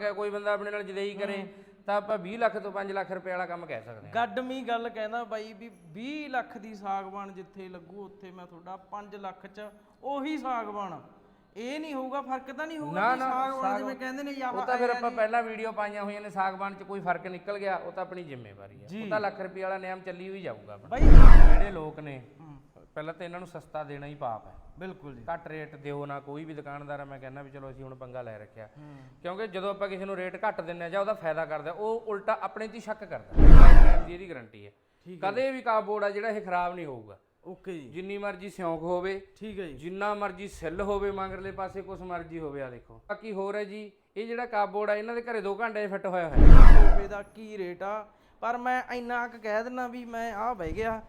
ਕਿ ਕੋਈ ਬੰਦਾ ਆਪਣੇ ਨਾਲ ਜਦੇਈ ਕਰੇ ਤਾਂ ਆਪਾਂ 20 ਲੱਖ ਤੋਂ 5 ਲੱਖ ਰੁਪਏ ਵਾਲਾ ਕੰਮ ਕਹਿ ਸਕਦੇ ਹਾਂ। ਗੱਡਮੀ ਗੱਲ ਕਹਿੰਦਾ ਬਾਈ ਵੀ 20 ਲੱਖ ਦੀ ਸਾਗਵਾਨ ਜਿੱਥੇ ਲੱਗੂ ਉੱਥੇ ਮੈਂ ਤੁਹਾਡਾ 5 ਲੱਖ ਚ ਉਹੀ ਸਾਗਵਾਨ। ਇਹ ਨਹੀਂ ਹੋਊਗਾ ਫ਼ਰਕ ਤਾਂ ਨਹੀਂ ਹੋਊਗਾ ਨਾ ਵੀ ਨਾ ਸਾਗਵਾਨ ਜਿਵੇਂ ਕਹਿੰਦੇ ਨੇ ਯਾ ਉਹ ਤਾਂ ਫਿਰ ਆਪਾਂ ਪਹਿਲਾਂ ਵੀਡੀਓ ਪਾਈਆਂ ਹੋਈਆਂ ਨੇ ਸਾਗਬਾਨ 'ਚ ਕੋਈ ਫ਼ਰਕ ਨਿਕਲ ਗਿਆ ਉਹ ਤਾਂ ਆਪਣੀ ਜ਼ਿੰਮੇਵਾਰੀ ਹੈ ਉਹ ਤਾਂ ਲੱਖ ਰੁਪਏ ਵਾਲਾ ਨਿਯਮ ਚੱਲੀ ਹੋਈ ਜਾਊਗਾ ਆਪਣਾ। ਬਾਈ ਜਿਹੜੇ ਲੋਕ ਨੇ ਪਹਿਲਾਂ ਤਾਂ ਇਹਨਾਂ ਨੂੰ ਸਸਤਾ ਦੇਣਾ ਹੀ ਪਾਪ ਹੈ। ਬਿਲਕੁਲ ਜੀ। ਘੱਟ ਰੇਟ ਦਿਓ ਨਾ ਕੋਈ ਵੀ ਦੁਕਾਨਦਾਰ ਆ ਮੈਂ ਕਹਿੰਦਾ ਵੀ ਚਲੋ ਅਸੀਂ ਹੁਣ ਪੰਗਾ ਲੈ ਰੱਖਿਆ। ਕਿਉਂਕਿ ਜਦੋਂ ਆਪਾਂ ਕਿਸੇ ਨੂੰ ਰੇਟ ਘੱਟ ਦਿੰਨੇ ਆ ਜਾਂ ਉਹਦਾ ਫਾਇਦਾ ਕਰਦਾ ਉਹ ਉਲਟਾ ਆਪਣੇ 'ਚ ਹੀ ਸ਼ੱਕ ਕਰਦਾ। ਲਾਈਫ ਦੀ ਇਹਦੀ ਗਾਰੰਟੀ ਹੈ। ਕਦੇ ਵੀ ਕਾਬੋਰਡ ਆ ਜਿਹੜਾ ਇਹ ਖਰਾਬ ਨਹੀਂ ਹੋਊਗਾ। ਓਕੇ ਜੀ। ਜਿੰਨੀ ਮਰਜ਼ੀ ਸਿਉਂਕ ਹੋਵੇ ਠੀਕ ਹੈ ਜੀ। ਜਿੰਨਾ ਮਰਜ਼ੀ ਸਿੱਲ ਹੋਵੇ ਮੰਗਰਲੇ ਪਾਸੇ ਕੁਛ ਮਰਜ਼ੀ ਹੋਵੇ ਆ ਦੇਖੋ। ਬਾਕੀ ਹੋਰ ਹੈ ਜੀ ਇਹ ਜਿਹੜਾ ਕਾਬੋਰਡ ਆ ਇਹਨਾਂ ਦੇ ਘਰੇ 2 ਘੰਟੇ ਫਿੱਟ ਹੋਇਆ ਹੋਇਆ। ਸੋਫੇ ਦਾ ਕੀ ਰੇਟ ਆ? ਪਰ ਮੈਂ ਇੰਨਾ ਕੁ ਕਹਿ ਦਿੰਨਾ ਵੀ ਮੈਂ ਆ ਬਹਿ ਗਿਆ।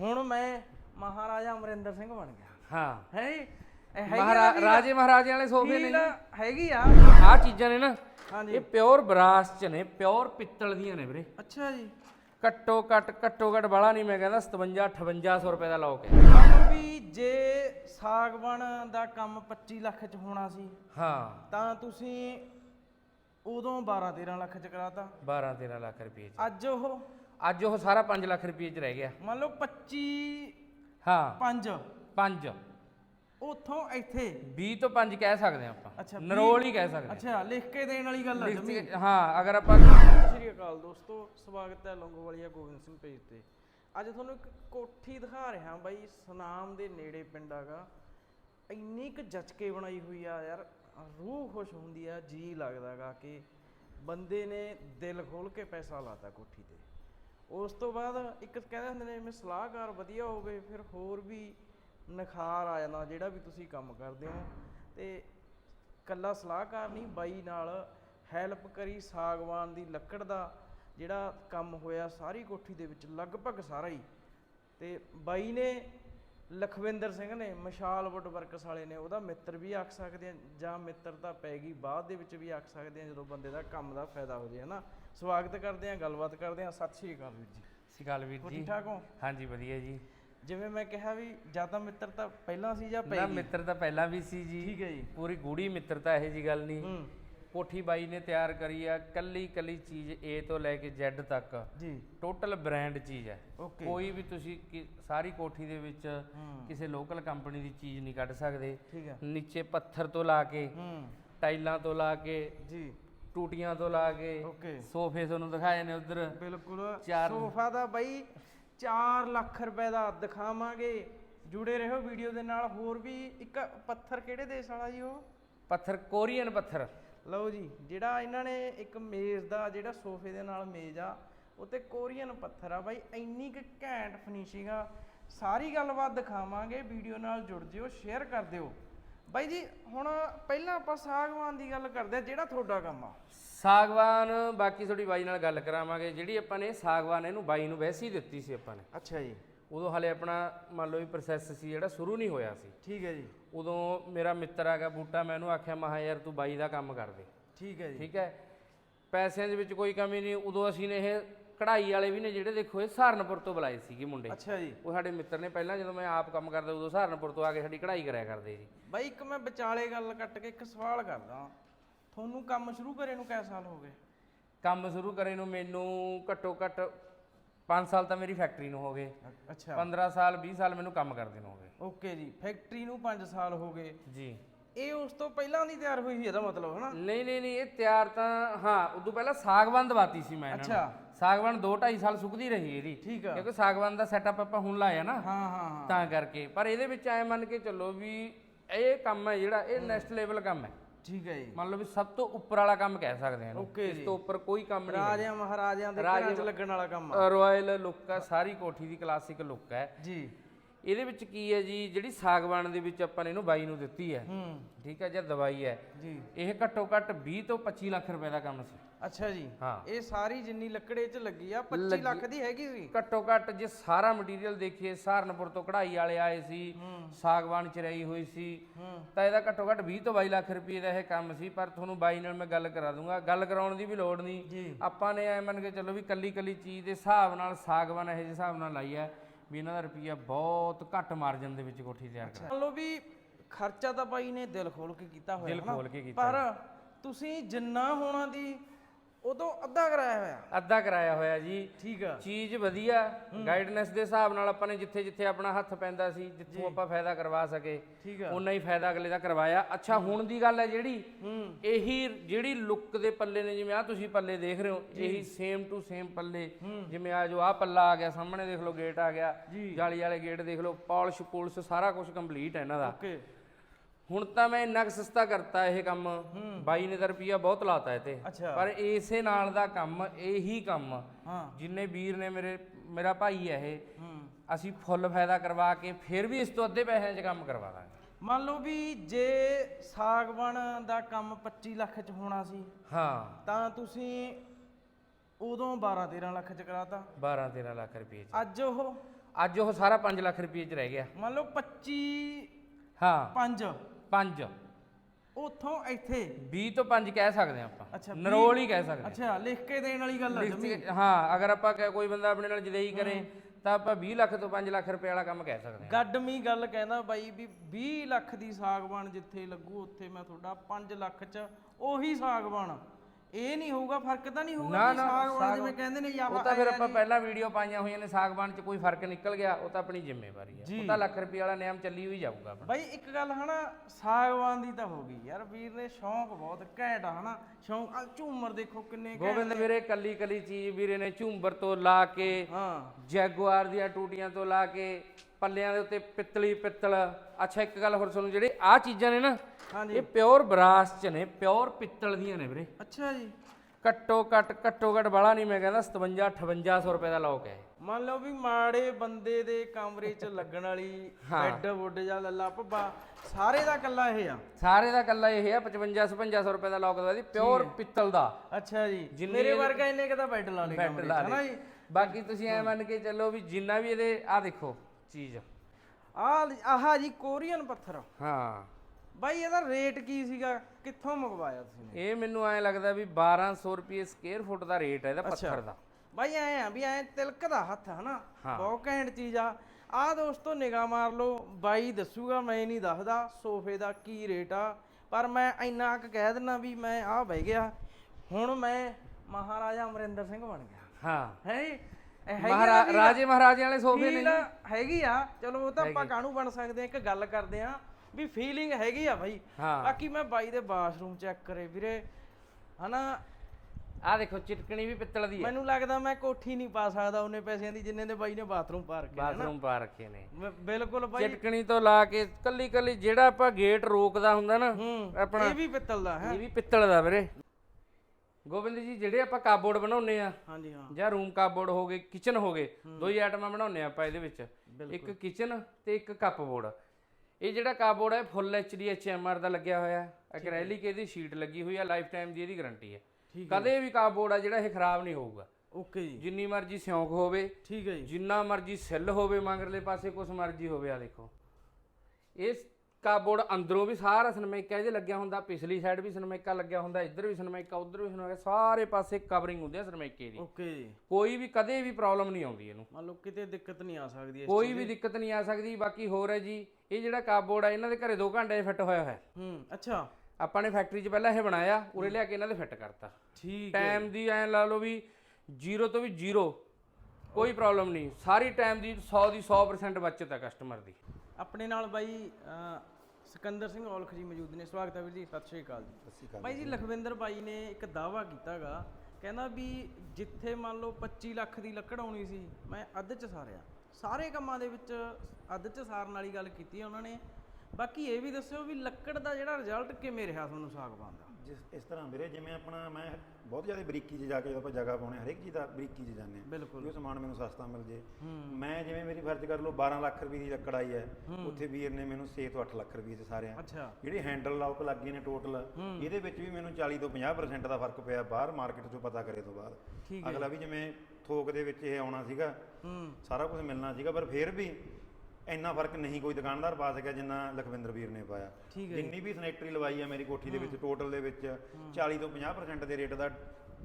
ਹੁਣ ਮੈਂ ਮਹਾਰਾਜਾ ਅਮਰਿੰਦਰ ਸਿੰਘ ਬਣ ਗਿਆ। ਹਾਂ। ਹੈ ਮਹਾਰਾ ਰਾਜੇ ਮਹਾਰਾਜੇ ਵਾਲੇ ਸੋਫੇ ਨੇ ਹੈਗੀ ਆ। ਆ ਚੀਜ਼ਾਂ ਨੇ ਨਾ। ਹਾਂਜੀ। ਇਹ ਪਿਓਰ ਬਰਾਸ ਚ ਨੇ ਪਿਓਰ ਪਿੱਤਲ ਦੀਆਂ ਨੇ ਵੀਰੇ। ਅੱਛਾ ਜੀ। ਘੱਟੋ ਘੱਟ ਘੱਟੋ ਘੱਟ ਵਾਲਾ ਨਹੀਂ ਮੈਂ ਕਹਿੰਦਾ 57 5800 ਰੁਪਏ ਦਾ ਲੋਕ ਹੈ ਵੀ ਜੇ ਸਾਗਵਾਨ ਦਾ ਕੰਮ 25 ਲੱਖ ਚ ਹੋਣਾ ਸੀ ਹਾਂ। ਤਾਂ ਤੁਸੀਂ ਉਦੋਂ 12 13 ਲੱਖ ਚ ਕਰਾਤਾ। 12 13 ਲੱਖ ਰੁਪਏ ਚ। ਅੱਜ ਉਹ ਅੱਜ ਉਹ ਸਾਰਾ 5 ਲੱਖ ਰੁਪਏ ਚ ਰਹਿ ਗਿਆ। ਮੰਨ ਲਓ 25 ਹਾਂ। 5 5 ਉਥੋਂ ਇੱਥੇ। 20 ਤੋਂ 5 ਕਹਿ ਸਕਦੇ ਆਪਾਂ। ਅੱਛਾ, ਨਰੋਲ ਹੀ ਕਹਿ ਸਕਦੇ ਅੱਛਾ ਲਿਖ ਕੇ ਦੇਣ ਵਾਲੀ ਗੱਲ ਆ ਹਾਂ। ਜਮੀ ਹਾਂ ਅਗਰ ਆਪਾਂ ਸਤਿ ਸ਼੍ਰੀ ਅਕਾਲ ਦੋਸਤੋ ਸਵਾਗਤ ਹੈ ਲੰਗੋਵਾਲੀਆ ਗੋਬਿੰਦ ਸਿੰਘ ਪੇਜ ਤੇ। ਅੱਜ ਤੁਹਾਨੂੰ ਇੱਕ ਕੋਠੀ ਦਿਖਾ ਰਿਹਾ ਬਾਈ ਸੁਨਾਮ ਦੇ ਨੇੜੇ ਪਿੰਡ ਹੈਗਾ। ਇੰਨੀ ਕੁ ਜੱਚ ਕੇ ਬਣਾਈ ਹੋਈ ਆ ਯਾਰ ਰੂਹ ਖੁਸ਼ ਹੁੰਦੀ ਆ ਜੀ ਲੱਗਦਾਗਾ ਕਿ ਬੰਦੇ ਨੇ ਦਿਲ ਖੋਲ ਕੇ ਪੈਸਾ ਲਾਤਾ ਕੋਠੀ ਤੇ। ਉਸ ਤੋਂ ਬਾਅਦ ਇੱਕ ਕਹਿੰਦੇ ਹੁੰਦੇ ਨੇ, ਮੈਂ ਸਲਾਹਕਾਰ ਵਧੀਆ ਹੋਵੇ ਫਿਰ ਹੋਰ ਵੀ ਨਿਖਾਰ ਆ ਜਾਂਦਾ, ਜਿਹੜਾ ਵੀ ਤੁਸੀਂ ਕੰਮ ਕਰਦੇ ਹੋ। ਤੇ ਕੱਲਾ ਸਲਾਹਕਾਰ ਨਹੀਂ, ਬਾਈ ਨਾਲ ਹੈਲਪ ਕਰੀ, ਸਾਗਵਾਨ ਦੀ ਲੱਕੜ ਦਾ ਜਿਹੜਾ ਕੰਮ ਹੋਇਆ, ਸਾਰੀ ਕੋਠੀ ਦੇ ਵਿੱਚ, ਲਗਭਗ ਸਾਰਾ ਹੀ। ਤੇ ਬਾਈ ਨੇ ਲਖਵਿੰਦਰ ਸਿੰਘ ਨੇ ਮਸ਼ਾਲ ਵੁੱਡ ਵਰਕਸ ਵਾਲੇ ਨੇ ਉਹਦਾ ਮਿੱਤਰ ਵੀ ਆਖ ਸਕਦੇ ਆ ਜਾਂ ਮਿੱਤਰਤਾ ਪੈ ਗਈ ਬਾਅਦ ਦੇ ਵਿੱਚ ਵੀ ਆਖ ਸਕਦੇ ਆ ਜਦੋਂ ਬੰਦੇ ਦਾ ਕੰਮ ਦਾ ਫਾਇਦਾ ਹੋ ਜੇ ਹਨਾ? ਸਵਾਗਤ ਕਰਦੇ ਆ ਗੱਲਬਾਤ ਕਰਦੇ ਆ ਸਤਿ ਸ਼੍ਰੀ ਅਕਾਲ ਵੀਰ ਜੀ। ਸਿਕਾਲ ਵੀਰ ਹੋਰ ਜੀ। ਠੀਕ ਠਾਕ ਹੋ? ਹਾਂਜੀ ਵਧੀਆ ਜੀ। ਜਿਵੇਂ ਮੈਂ ਕਿਹਾ ਵੀ ਜਾਂ ਤਾਂ ਮਿੱਤਰਤਾ ਪਹਿਲਾਂ ਸੀ ਜਾਂ ਪੈ ਨਾ ਗਈ? ਮਿੱਤਰ ਤਾਂ ਪਹਿਲਾਂ ਵੀ ਸੀ ਜੀ। ਠੀਕ ਹੈ ਜੀ। ਪੂਰੀ ਗੂੜੀ ਮਿੱਤਰਤਾ ਇਹੋ ਜੀ ਗੱਲ ਨਹੀਂ। ਹੂੰ। ਕੋਠੀ ਬਾਈ ਨੇ ਤਿਆਰ ਕਰੀ ਆ ਕੱਲੀ ਕੱਲੀ ਚੀਜ਼ A ਤੋਂ ਲੈ ਕੇ Z ਤੱਕ। ਜੀ। ਟੋਟਲ ਬ੍ਰਾਂਡ ਚੀਜ਼ ਹੈ। ਕੋਈ ਵੀ ਤੁਸੀਂ ਸਾਰੀ ਕੋਠੀ ਦੇ ਵਿੱਚ ਕਿਸੇ ਲੋਕਲ ਕੰਪਨੀ ਦੀ ਚੀਜ਼ ਨਹੀਂ ਕੱਢ ਸਕਦੇ। ਠੀਕ ਹੈ। ਨੀਚੇ ਪੱਥਰ ਤੋਂ ਲਾ ਕੇ ਟਾਈਲਾਂ ਤੋਂ ਲਾ ਕੇ ਜੀ। ਟੂਟੀਆਂ ਤੋਂ ਲਾ ਕੇ ਸੋਫੇ ਤੁਹਾਨੂੰ ਦਿਖਾਏ ਨੇ ਉਧਰ। ਬਿਲਕੁਲ। ਸੋਫਾ ਦਾ ਬਾਈ 4 ਲੱਖ ਰੁਪਏ ਦਾ ਦਿਖਾਵਾਂਗੇ। ਜੁੜੇ ਰਹੋ ਵੀਡੀਓ ਦੇ ਨਾਲ। ਹੋਰ ਵੀ ਇੱਕ ਪੱਥਰ ਕਿਹੜੇ ਦੇਸ਼ ਵਾਲਾ ਜੀ ਉਹ? ਪੱਥਰ ਕੋਰੀਅਨ ਪੱਥਰ। ਲਓ ਜੀ ਜਿਹੜਾ ਇਹਨਾਂ ਨੇ ਇੱਕ ਮੇਜ਼ ਦਾ ਜਿਹੜਾ ਸੋਫੇ ਦੇ ਨਾਲ ਮੇਜ਼ ਆ ਉਹ ਤੇ ਕੋਰੀਅਨ ਪੱਥਰ ਆ ਬਾਈ ਇੰਨੀ ਕੁ ਘੈਂਟ ਫਿਨਿਸ਼ਿੰਗ ਆ। ਸਾਰੀ ਗੱਲਬਾਤ ਦਿਖਾਵਾਂਗੇ ਵੀਡੀਓ ਨਾਲ ਜੁੜ ਜਿਓ ਸ਼ੇਅਰ ਕਰ ਦਿਓ। ਬਾਈ ਜੀ ਹੁਣ ਪਹਿਲਾਂ ਆਪਾਂ ਸਾਗਵਾਨ ਦੀ ਗੱਲ ਕਰਦੇ ਆ ਜਿਹੜਾ ਤੁਹਾਡਾ ਕੰਮ ਆ। ਸਾਗਵਾਨ ਬਾਕੀ ਤੁਹਾਡੀ ਬਾਈ ਨਾਲ ਗੱਲ ਕਰਾਵਾਂਗੇ। ਜਿਹੜੀ ਆਪਾਂ ਨੇ ਸਾਗਵਾਨ ਇਹਨੂੰ ਬਾਈ ਨੂੰ ਵੈਸੇ ਹੀ ਦਿੱਤੀ ਸੀ ਆਪਾਂ ਨੇ। ਅੱਛਾ ਜੀ। ਉਦੋਂ ਹਲੇ ਆਪਣਾ ਮੰਨ ਲਓ ਵੀ ਪ੍ਰੋਸੈਸ ਸੀ ਜਿਹੜਾ ਸ਼ੁਰੂ ਨਹੀਂ ਹੋਇਆ ਸੀ। ਠੀਕ ਹੈ ਜੀ। ਉਦੋਂ ਮੇਰਾ ਮਿੱਤਰ ਆਗਾ ਬੂਟਾ ਮੈਂ ਉਹਨੂੰ ਆਖਿਆ ਮਹਾ ਯਾਰ ਤੂੰ ਬਾਈ ਦਾ ਕੰਮ ਕਰ ਦੇ। ਠੀਕ ਹੈ ਜੀ। ਠੀਕ ਹੈ। ਪੈਸਿਆਂ ਦੇ ਵਿੱਚ ਕੋਈ ਕਮੀ ਨਹੀਂ। ਉਦੋਂ ਅਸੀਂ ਨੇ ਇਹ ਕਢਾਈ ਵਾਲੇ ਵੀ ਨੇ ਜਿਹੜੇ ਦੇਖੋ ਇਹ ਸਹਾਰਨਪੁਰ ਤੋਂ ਬੁਲਾਏ ਸੀਗੇ ਮੁੰਡੇ। ਅੱਛਾ ਜੀ। ਉਹ ਸਾਡੇ ਮਿੱਤਰ ਨੇ ਪਹਿਲਾਂ ਜਦੋਂ ਮੈਂ ਆਪ ਕੰਮ ਕਰਦਾ ਉਦੋਂ ਸਹਾਰਨਪੁਰ ਤੋਂ ਆ ਕੇ ਸਾਡੀ ਕਢਾਈ ਕਰਿਆ ਕਰਦੇ ਜੀ ਬਾਈ ਇੱਕ ਮੈਂ ਵਿਚਾਲੇ ਗੱਲ ਕੱਟ ਕੇ ਇੱਕ ਸਵਾਲ ਕਰਦਾ ਤੁਹਾਨੂੰ ਕੰਮ ਸ਼ੁਰੂ ਕਰੇ ਨੂੰ ਕਿੰਨੇ ਸਾਲ ਹੋ ਗਏ? ਕੰਮ ਸ਼ੁਰੂ ਕਰੇ ਨੂੰ ਮੈਨੂੰ ਘੱਟੋ ਘੱਟ 5 ਸਾਲ ਤਾਂ ਮੇਰੀ ਫੈਕਟਰੀ ਨੂੰ ਹੋ ਗਏ। ਅੱਛਾ। 15 ਸਾਲ 20 ਸਾਲ ਮੈਨੂੰ ਕੰਮ ਕਰਦੇ ਨੂੰ ਹੋ ਗਏ। ਓਕੇ ਜੀ ਫੈਕਟਰੀ ਨੂੰ 5 ਸਾਲ ਹੋ ਗਏ। ਜੀ। ਇਹ ਉਸ ਤੋਂ ਪਹਿਲਾਂ ਦੀ ਤਿਆਰ ਹੋਈ ਸੀ ਇਹਦਾ ਮਤਲਬ ਹਨਾ? ਨਹੀਂ ਨਹੀਂ ਨਹੀਂ ਇਹ ਤਿਆਰ ਤਾਂ ਹਾਂ ਉਦੋਂ ਪਹਿਲਾਂ ਸਾਗਵਾਨ ਦਵਾਤੀ ਸੀ ਮੈਂ ਇਹਨਾਂ ਨੂੰ। ਅੱਛਾ ਸਾਗਵਾਨ 2 2.5 ਸਾਲ ਸੁੱਕਦੀ ਰਹੀ ਇਹਦੀ। ਠੀਕ ਆ। ਕਿਉਂਕਿ ਸਾਗਵਾਨ ਦਾ ਸੈਟਅਪ ਆਪਾਂ ਹੁਣ ਲਾਇਆ ਨਾ। ਹਾਂ ਹਾਂ ਹਾਂ। ਤਾਂ ਕਰਕੇ। ਪਰ ਇਹਦੇ ਵਿੱਚ ਐ ਮੰਨ ਕੇ ਚੱਲੋ ਵੀ ਇਹ ਕੰਮ ਹੈ ਜਿਹੜਾ ਇਹ ਨੈਕਸਟ ਲੈਵਲ ਕੰਮ ਹੈ। ਠੀਕ ਹੈ ਜੀ। ਮੰਨ ਲਓ ਵੀ ਸਭ ਤੋਂ ਉੱਪਰ ਵਾਲਾ ਕੰਮ ਕਹਿ ਸਕਦੇ ਹਾਂ ਇਹਨੂੰ। ਇਸ ਜੀ। ਤੋਂ ਉੱਪਰ ਕੋਈ ਕੰਮ ਨਹੀਂ ਰਾਜਿਆਂ ਮਹਾਰਾਜਿਆਂ ਦੇ ਘਰਾਂ 'ਚ ਲੱਗਣ ਵਾਲਾ ਕੰਮ ਆ। ਰਾਇਲ ਲੁੱਕ ਹੈ ਸਾਰੀ ਕੋਠੀ ਦੀ ਕਲਾਸਿਕ ਲੁੱਕ ਹੈ। ਜੀ। ਇਹਦੇ ਵਿੱਚ ਕੀ ਹੈ ਜੀ ਜਿਹੜੀ ਸਾਗਵਾਨ ਦੇ ਵਿੱਚ ਆਪਾਂ ਨੇ ਇਹਨੂੰ ਬਾਈ ਨੂੰ ਦਿੱਤੀ ਹੈ। ਹੂੰ। ਠੀਕ ਹੈ ਜਾਂ ਦਵਾਈ ਹੈ। ਜੀ। ਇਹ ਘੱਟੋ ਘੱਟ 20 ਤੋਂ 25 ਲੱਖ ਰੁਪਏ ਦਾ ਕੰਮ ਸੀ। ਅੱਛਾ ਜੀ। ਹਾਂ। ਇਹ ਸਾਰੀ ਜਿੰਨੀ ਲੱਕੜੇ 'ਚ ਲੱਗੀ ਆ 25 ਲੱਖ ਦੀ ਹੈਗੀ ਸੀ? ਘੱਟੋ ਘੱਟ ਜੇ ਸਾਰਾ ਮਟੀਰੀਅਲ ਦੇਖੀਏ ਸਹਾਰਨਪੁਰ ਤੋਂ ਕਢਾਈ ਵਾਲੇ ਆਏ ਸੀ ਸਾਗਵਾਨ ਚਰਾਈ ਹੋਈ ਸੀ। ਤਾਂ ਇਹਦਾ ਘੱਟੋ ਘੱਟ 20 ਤੋਂ 22 ਲੱਖ ਰੁਪਏ ਦਾ ਇਹ ਕੰਮ ਸੀ ਪਰ ਤੁਹਾਨੂੰ ਬਾਈ ਨਾਲ ਮੈਂ ਗੱਲ ਕਰਾ ਦੂੰਗਾ। ਗੱਲ ਕਰਾਉਣ ਦੀ ਵੀ ਲੋੜ ਨਹੀਂ। ਆਪਾਂ ਨੇ ਐ ਮੰਨ ਕੇ ਚੱਲੋ ਵੀ ਕੱਲੀ ਕੱਲੀ ਚੀਜ਼ ਦੇ ਹਿਸਾਬ ਨਾਲ ਸਾਗਵਾਨ ਇਹੋ ਜਿਹੇ ਹਿਸਾਬ ਨਾਲ ਲਾਈ ਹੈ ਵੀ ਇਹਨਾਂ ਦਾ ਰੁਪਈਆ ਬਹੁਤ ਘੱਟ ਮਾਰਜਨ ਦੇ ਵਿੱਚ ਕੋਠੀ ਤਿਆਰ ਕਰਾ ਮੰਨ ਲਓ ਵੀ ਖਰਚਾ ਤਾਂ ਬਾਈ ਨੇ ਦਿਲ ਖੋਲ ਕੇ ਕੀਤਾ ਹੋਇਆ ਦਿਲ ਹਨਾ? ਖੋਲ ਕੇ ਕੀਤਾ। ਪਰ ਤੁਸੀਂ ਜਿੰਨਾ ਹੋਣਾ ਦੀ ਉਦੋਂ ਅੱਧਾ ਕਰਾਇਆ ਹੋਇਆ। ਅੱਧਾ ਕਰਾਇਆ ਹੋਇਆ ਜੀ। ਠੀਕ ਆ। ਚੀਜ਼ ਵਧੀਆ ਗਾਈਡਨੈਸ ਦੇ ਹਿਸਾਬ ਨਾਲ ਆਪਾਂ ਨੇ ਜਿੱਥੇ ਜਿੱਥੇ ਆਪਣਾ ਹੱਥ ਪੈਂਦਾ ਸੀ ਜਿੱਥੋਂ ਆਪਾਂ ਫਾਇਦਾ ਕਰਵਾ ਸਕੇ ਉਨਾ ਹੀ ਫਾਇਦਾ ਅਗਲੇ ਦਾ ਕਰਵਾਇਆ। ਅੱਛਾ ਹੁਣ ਦੀ ਗੱਲ ਹੈ ਜਿਹੜੀ ਇਹੀ ਜਿਹੜੀ ਲੁੱਕ ਦੇ ਪੱਲੇ ਨੇ ਜਿਵੇਂ ਆ ਤੁਸੀਂ ਪੱਲੇ ਦੇਖ ਰਹੇ ਹੋ ਇਹੀ ਸੇਮ ਟੂ ਸੇਮ ਪੱਲੇ। ਜਿਵੇਂ ਆ ਜੋ ਆ ਪੱਲਾ ਆ ਗਿਆ ਸਾਹਮਣੇ ਦੇਖ ਲਓ ਗੇਟ ਆ ਗਿਆ। ਜਾਲੀ ਵਾਲੇ ਗੇਟ ਦੇਖ ਲਓ ਪਾਲਿਸ਼ ਪੁਲਿਸ ਸਾਰਾ ਕੁਝ ਕੰਪਲੀਟ ਹੈ ਇਹਨਾਂ ਦਾ। ਓਕੇ। ਹੁਣ ਤਾਂ ਮੈਂ ਇੰਨਾ ਕੁ ਸਸਤਾ ਕਰਤਾ ਇਹ ਕੰਮ। ਬਾਈ ਨੇ ਤਾਂ ਰੁਪਈਆ ਬਹੁਤ ਲਾਤਾ ਇਹ ਤੇ। ਅੱਛਾ। ਪਰ ਇਸੇ ਨਾਲ ਦਾ ਕੰਮ ਇਹੀ ਕੰਮ। ਹਾਂ। ਜਿੰਨੇ ਵੀਰ ਨੇ ਮੇਰੇ ਮੇਰਾ ਭਾਈ ਹੈ ਇਹ ਹੂੰ। ਅਸੀਂ ਫੁੱਲ ਫਾਇਦਾ ਕਰਵਾ ਕੇ ਫਿਰ ਵੀ ਇਸ ਤੋਂ ਅੱਧੇ ਪੈਸਿਆਂ 'ਚ ਕੰਮ ਕਰਵਾ ਦਾਂਗੇ। ਮੰਨ ਲਓ ਵੀ ਜੇ ਸਾਗਵਾਨ ਦਾ ਕੰਮ 25 ਲੱਖ ਚ ਹੋਣਾ ਸੀ ਹਾਂ। ਤਾਂ ਤੁਸੀਂ ਉਦੋਂ 12 13 ਲੱਖ ਚ ਕਰਾਤਾ। 12 13 ਲੱਖ ਰੁਪਏ 'ਚ। ਅੱਜ ਉਹ? ਅੱਜ ਉਹ ਸਾਰਾ 5 ਲੱਖ ਰੁਪਏ 'ਚ ਰਹਿ ਗਿਆ। ਮੰਨ ਲਓ 25 ਹਾਂ। 5 5 ਉਥੋਂ ਇੱਥੇ? 20 ਤੋਂ 5 ਕਹਿ ਸਕਦੇ ਅੱਛਾ, ਆਪਾਂ। ਵੀਹ- ਨਰੋਲ ਹੀ ਕਹਿ ਸਕਦੇ ਅੱਛਾ ਲਿਖ ਕੇ ਦੇਣ ਵਾਲੀ ਗੱਲ ਹਾਂ ਆ ਲਿਖ ਜਮੀ। ਕੇ- ਹਾਂ ਅਗਰ ਆਪਾਂ ਕਹਿ- ਕੋਈ ਬੰਦਾ ਆਪਣੇ ਨਾਲ ਜਦੇਈ ਕਰੇ ਤਾਂ ਆਪਾਂ 20 ਲੱਖ ਤੋਂ 5 ਲੱਖ ਰੁਪਏ ਵਾਲਾ ਕੰਮ ਕਹਿ ਸਕਦੇ ਹਾਂ। ਗੱਡਮੀ ਗੱਲ ਕਹਿੰਦਾ ਬਾਈ ਵੀ 20 ਲੱਖ ਦੀ ਸਾਗਵਾਨ ਜਿੱਥੇ ਲੱਗੂ ਉੱਥੇ ਮੈਂ ਤੁਹਾਡਾ 5 ਲੱਖ ਚ ਉਹੀ ਸਾਗਵਾਨ। ਇਹ ਨਹੀਂ ਹੋਊਗਾ ਫ਼ਰਕ ਤਾਂ ਨਹੀਂ ਹੋਊਗਾ ਨਾ, ਨਾ, ਸਾਗ- ਜਿਵੇਂ ਕਹਿੰਦੇ ਨੇ ਜਾਂ ਉਹ ਤਾਂ ਫਿਰ ਆਪਾਂ ਪਹਿਲਾਂ ਵੀਡੀਓ ਪਾਈਆਂ ਹੋਈਆਂ ਨੇ ਸਾਗਬਾਨ 'ਚ ਕੋਈ ਫ਼ਰਕ ਨਿਕਲ ਗਿਆ ਉਹ ਤਾਂ ਆਪਣੀ ਜ਼ਿੰਮੇਵਾਰੀ ਹੈ ਉਹ ਤਾਂ ਲੱਖ ਰੁਪਏ ਵਾਲਾ ਨਿਯਮ ਚੱਲੀ ਹੋਈ ਜਾਊਗਾ ਆਪਣਾ। ਬਾਈ ਇੱਕ ਗੱਲ ਹਨਾ ਸਾਗਵਾਨ ਦੀ ਤਾਂ ਹੋ ਗਈ ਯਾਰ ਵੀਰ ਨੇ ਸ਼ੌਂਕ ਬਹੁਤ ਘੈਂਟ ਆ ਹਨਾ ਸ਼ੌਂਕ ਆ ਝੂਮਰ ਦੇਖੋ ਕਿੰਨੇ ਘੈਂਟ ਗੋਬਿੰਦ ਵੀਰੇ ਕੱਲੀ ਕੱਲੀ ਚੀਜ਼ ਵੀਰੇ ਨੇ ਝੂੰਬਰ ਤੋਂ ਲਾ ਕੇ ਹਾਂ। ਜੈਗੁਆਰ ਦੀਆਂ ਟੂਟੀਆਂ ਤੋਂ ਲਾ ਕੇ ਪੱਲਿਆਂ ਦੇ ਉੱਤੇ ਪਿੱਤਲੀ ਪਿੱਤਲ। ਅੱਛਾ ਇੱਕ ਗੱਲ ਹੋਰ ਤੁਹਾਨੂੰ ਜਿਹੜੇ ਆ ਚੀਜ਼ਾਂ ਨੇ ਨਾ ਹਾਂਜੀ। ਇਹ ਪਿਓਰ ਬਰਾਸ ਚ ਨੇ ਪਿਓਰ ਪਿੱਤਲ ਦੀਆਂ ਨੇ ਵੀਰੇ। ਅੱਛਾ ਜੀ। ਘੱਟੋ ਘੱਟ ਘੱਟੋ ਘੱਟ ਵਾਲਾ ਨਹੀਂ ਮੈਂ ਕਹਿੰਦਾ 57 5800 ਰੁਪਏ ਦਾ ਲੋਕ ਹੈ। ਮੰਨ ਲਓ ਵੀ ਮਾੜੇ ਬੰਦੇ ਦੇ ਕਮਰੇ 'ਚ ਲੱਗਣ ਵਾਲੀ ਬੈੱਡ ਵੁੱਡ ਜਾਂ ਲੱਲਾ ਭੱਬਾ ਸਾਰੇ ਦਾ ਕੱਲਾ ਇਹ ਆ। ਸਾਰੇ ਦਾ ਕੱਲਾ ਇਹ ਆ 55 5500 ਰੁਪਏ ਦਾ ਲੋਕ ਦਾ ਜੀ ਪਿਓਰ ਪਿੱਤਲ ਦਾ। ਅੱਛਾ ਜੀ। ਜਿੰਨੀ ਮੇਰੇ ਇਹਦੇ- ਵਰਗਾ ਇੰਨੇ ਕਦਾ ਬੈੱਡ ਲਾ ਲੇ ਬੈੱਡ ਕਮਰੇ 'ਚ ਲਾ ਹਨਾ ਜੀ? ਬਾਕੀ ਤੁਸੀਂ ਐ ਮੰਨ ਕੇ ਚੱਲੋ ਵੀ ਜਿੰਨਾ ਵੀ ਇਹਦੇ ਆ ਦੇਖੋ। ਚੀਜ਼। ਆਹ ਆਹਾ ਜੀ ਕੋਰੀਅਨ ਪੱਥਰ। ਹਾਂ। ਬਾਈ ਇਹਦਾ ਰੇਟ ਕੀ ਸੀਗਾ? ਕਿੱਥੋਂ ਮੰਗਵਾਇਆ ਤੁਸੀਂ ਨੇ? ਇਹ ਮੈਨੂੰ ਐ ਲੱਗਦਾ ਵੀ 1200 ਰੁਪਏ ਸਕੁਅਰ ਫੁੱਟ ਦਾ ਰੇਟ ਹੈ ਇਹਦਾ ਪੱਥਰ ਦਾ। ਬਾਈ ਐ ਆ ਵੀ ਐ ਤਿਲਕ ਦਾ ਹੱਥ ਹਨਾ? ਹਾਂ। ਬਹੁਤ ਘੈਂਟ ਚੀਜ਼ ਆ। ਆ ਦੋਸਤੋ ਨਿਗਾਹ ਮਾਰ ਲਓ। ਬਾਈ ਦੱਸੂਗਾ ਮੈਂ ਨਹੀਂ ਦੱਸਦਾ। ਸੋਫੇ ਦਾ ਕੀ ਰੇਟ ਆ? ਪਰ ਮੈਂ ਇੰਨਾ ਕੁ ਕਹਿ ਦਿੰਨਾ ਵੀ ਮੈਂ ਆ ਬਹਿ ਗਿਆ। ਹੁਣ ਮੈਂ ਮਹਾਰਾਜਾ ਅਮਰਿੰਦਰ ਸਿੰਘ ਬਣ ਗਿਆ। ਹਾਂ। ਹੈ ਮਹਾਰਾ ਰਾਜੇ ਮਹਾਰਾਜੇ ਵਾਲੇ ਸੋਫੇ ਨੇ ਹੈਗੀ ਆ। ਚਲੋ ਉਹ ਤਾਂ ਆਪਾਂ ਕਾਹਨੂੰ ਬਣ ਸਕਦੇ ਆ? ਇੱਕ ਗੱਲ ਕਰਦੇ ਆ ਵੀ ਫੀਲਿੰਗ ਹੈਗੀ ਆ ਬਾਈ। ਬਾਕੀ ਮੈਂ ਬਾਈ ਦੇ ਬਾਥਰੂਮ ਚੈੱਕ ਕਰੇ ਵੀਰੇ। ਹਨਾ? ਆ ਦੇਖੋ ਚਿਟਕਣੀ ਵੀ ਪਿੱਤਲ ਦੀ ਹੈ। ਮੈਨੂੰ ਲੱਗਦਾ ਮੈਂ ਕੋਠੀ ਨਹੀਂ ਪਾ ਸਕਦਾ ਉਹਨੇ ਪੈਸਿਆਂ ਦੀ ਜਿੰਨੇ ਦੇ ਬਾਈ ਨੇ ਬਾਥਰੂਮ ਪਾ ਨਾ ਬਾਥਰੂਮ ਪਾ ਰੱਖੇ ਨੇ। ਬਿਲਕੁਲ ਬਾਈ। ਚਿਟਕਣੀ ਤੋਂ ਲਾ ਕੇ ਕੱਲੀ ਕੱਲੀ ਜਿਹੜਾ ਆਪਾਂ ਗੇਟ ਰੋਕਦਾ ਹੁੰਦਾ ਨਾ ਆਪਣਾ ਇਹ ਵੀ ਪਿੱਤਲ ਦਾ ਹੈ। ਇਹ ਵੀ ਪਿੱਤਲ ਦਾ ਵੀਰੇ। ਗੋਬਿੰਦ ਜੀ ਜਿਹੜੇ ਆਪਾਂ ਕਾਬੋਰਡ ਬਣਾਉਨੇ ਆ ਹਾਂਜੀ ਹਾਂ। ਜਾਂ ਰੂਮ ਕਾਬੋਰਡ ਹੋ ਗਏ ਕਿਚਨ ਹੋ ਗਏ ਦੋ ਹੀ ਆਈਟਮਾਂ ਬਣਾਉਨੇ ਆਪਾਂ ਇਹਦੇ ਵਿੱਚ। ਇੱਕ ਕਿਚਨ ਤੇ ਇੱਕ ਕੱਪਬੋਰਡ ਇਹ ਜਿਹੜਾ ਕਾਬੋਰਡ ਹੈ ਫੁੱਲ ਐਚਡੀ ਐਚਐਮਆਰ ਦਾ ਲੱਗਿਆ ਹੋਇਆ ਹੈ। ਐਕ੍ਰੈਲਿਕ ਇਹਦੀ ਸ਼ੀਟ ਲੱਗੀ ਹੋਈ ਹੈ ਲਾਈਫ ਟਾਈਮ ਦੀ ਇਹਦੀ ਗਾਰੰਟੀ ਹੈ। ਕਦੇ ਵੀ ਕਾਬੋਰਡ ਆ ਜਿਹੜਾ ਇਹ ਖਰਾਬ ਨਹੀਂ ਹੋਊਗਾ। ਓਕੇ ਜੀ। ਜਿੰਨੀ ਮਰਜ਼ੀ ਸਿਉਂਕ ਹੋਵੇ ਠੀਕ ਹੈ ਜੀ। ਜਿੰਨਾ ਮਰਜ਼ੀ ਸਿੱਲ ਹੋਵੇ ਮਗਰਲੇ ਪਾਸੇ ਕੁਛ ਮਰਜ਼ੀ ਹੋਵੇ ਆ ਦੇਖੋ। ਇਸ ਕਾਬੋਰਡ ਅੰਦਰੋਂ ਵੀ ਸਾਰਾ ਸਨਮਾਈਕਾ ਇਹਦੇ ਲੱਗਿਆ ਹੁੰਦਾ ਪਿਛਲੀ ਸਾਈਡ ਵੀ ਸਨਮਾਈਕਾ ਲੱਗਿਆ ਹੁੰਦਾ ਇੱਧਰ ਵੀ ਸਨਮਾਈਕਾ ਉੱਧਰ ਵੀ ਸਨਮਾਈਕਾ ਸਾਰੇ ਪਾਸੇ ਕਵਰਿੰਗ ਹੁੰਦੀ ਹੈ ਸਨਮਾਈਕੇ ਦੀ। ਓਕੇ ਜੀ। ਕੋਈ ਵੀ ਕਦੇ ਵੀ ਪ੍ਰੋਬਲਮ ਨਹੀਂ ਆਉਂਦੀ ਇਹਨੂੰ। ਮੰਨ ਲਓ ਕਿਤੇ ਦਿੱਕਤ ਨਹੀਂ ਆ ਸਕਦੀ ਇਸ ਕੋਈ ਵੀ ਦਿੱਕਤ ਨਹੀਂ ਆ ਸਕਦੀ ਬਾਕੀ ਹੋਰ ਹੈ ਜੀ ਇਹ ਜਿਹੜਾ ਕਾਬੋਰਡ ਆ ਇਹਨਾਂ ਦੇ ਘਰੇ 2 ਘੰਟੇ ਫਿੱਟ ਹੋਇਆ ਹੋਇਆ। ਹੈ। ਹੂੰ ਅੱਛਾ। ਆਪਾਂ ਨੇ ਫੈਕਟਰੀ 'ਚ ਪਹਿਲਾਂ ਇਹ ਬਣਾਇਆ ਉਰੇ ਲਿਆ ਕੇ ਇਹਨਾਂ ਦੇ ਫਿੱਟ ਕਰਤਾ। ਠੀਕ ਟਾਈਮ ਦੀ ਐ ਲਾ ਲਓ ਵੀ 0 ਤੋਂ ਵੀ 0 ਕੋਈ ਪ੍ਰੋਬਲਮ ਨਹੀਂ। ਸਾਰੀ ਟਾਈਮ ਦੀ 100 ਦੀ 100% ਬਚਤ ਹੈ ਕਸਟਮਰ ਦੀ। ਆਪਣੇ ਨਾਲ ਬਾਈ ਸਿਕੰਦਰ ਸਿੰਘ ਔਲਖ ਜੀ ਮੌਜੂਦ ਨੇ। ਸਵਾਗਤ ਹੈ ਵੀਰ ਜੀ ਸਤਿ ਸ਼੍ਰੀ ਅਕਾਲ ਜੀ। ਬਾਈ ਜੀ। ਲਖਵਿੰਦਰ ਬਾਈ ਨੇ ਇੱਕ ਦਾਵਾ ਕੀਤਾਗਾ ਕਹਿੰਦਾ ਵੀ ਜਿੱਥੇ ਮੰਨ ਲਓ 25 ਲੱਖ ਦੀ ਲੱਕੜ ਆਉਣੀ ਸੀ ਮੈਂ ਅੱਧ ਚ ਸਾਰਿਆ। ਸਾਰੇ ਕੰਮਾਂ ਦੇ ਵਿੱਚ ਅੱਧ ਚ ਸਾਰਨ ਵਾਲੀ ਗੱਲ ਕੀਤੀ ਹੈ ਉਹਨਾਂ ਨੇ। ਬਾਕੀ ਇਹ ਵੀ ਦੱਸਿਓ ਵੀ ਲੱਕੜ ਦਾ ਜਿਹੜਾ ਰਿਜ਼ਲਟ ਕਿਵੇਂ ਰਿਹਾ ਤੁਹਾਨੂੰ ਸਾਗਵਾਨ ਦਾ? ਜਿਸ ਇਸ ਤਰ੍ਹਾਂ ਵੀਰੇ ਜਿਵੇਂ ਆਪਣਾ ਮੈਂ ਬਹੁਤ ਜ਼ਿਆਦਾ ਬਰੀਕੀ 'ਚ ਜਾ ਕੇ ਜਦੋਂ ਆਪਾਂ ਜਗ੍ਹਾ ਪਾਉਣੇ ਹਰੇਕ ਚੀਜ਼ ਦਾ ਬਰੀਕੀ 'ਚ ਜਾਂਦੇ ਹਾਂ ਬਿਲਕੁਲ। ਉਹ ਸਮਾਨ ਮੈਨੂੰ ਸਸਤਾ ਮਿਲ ਜੇ। ਮੈਂ ਜਿਵੇਂ ਮੇਰੀ ਫਰਜ਼ ਕਰ ਲਓ 12 ਲੱਖ ਰੁਪਏ ਦੀ ਲੱਕੜ ਆਈ ਹੈ ਉੱਥੇ ਵੀਰ ਨੇ ਮੈਨੂੰ 6 ਤੋਂ 8 ਲੱਖ ਰੁਪਏ ਦੇ ਸਾਰਿਆਂ ਜਿਹੜੇ ਹੈਂਡਲ ਲੌਕ ਲੱਗੇ ਨੇ ਟੋਟਲ ਇਹਦੇ ਵਿੱਚ ਵੀ ਮੈਨੂੰ 40 ਤੋਂ 50% ਦਾ ਫ਼ਰਕ ਪਿਆ ਬਾਹਰ ਮਾਰਕੀਟ 'ਚੋਂ ਪਤਾ ਕਰੇ ਤੋਂ ਬਾਅਦ। ਅਗਲਾ ਵੀ ਜਿਵੇਂ ਥੋਕ ਦੇ ਵਿੱਚ ਇਹ ਆਉਣਾ ਸੀਗਾ ਸਾਰਾ ਕੁਝ ਮਿਲਣਾ ਸੀਗਾ ਪਰ ਫਿਰ ਵੀ ਇੰਨਾ ਫ਼ਰਕ ਨਹੀਂ ਕੋਈ ਦੁਕਾਨਦਾਰ ਪਾ ਸਕਿਆ ਜਿੰਨਾ ਲਖਵਿੰਦਰ ਵੀਰ ਨੇ ਪਾਇਆ। ਠੀਕ ਹੈ ਜਿੰਨੀ ਵੀ ਸਨੈਕਟਰੀ ਲਵਾਈ ਆ ਮੇਰੀ ਕੋਠੀ ਦੇ ਵਿੱਚ ਟੋਟਲ ਦੇ ਵਿੱਚ 40 ਤੋਂ 50% ਦੇ ਰੇਟ ਦਾ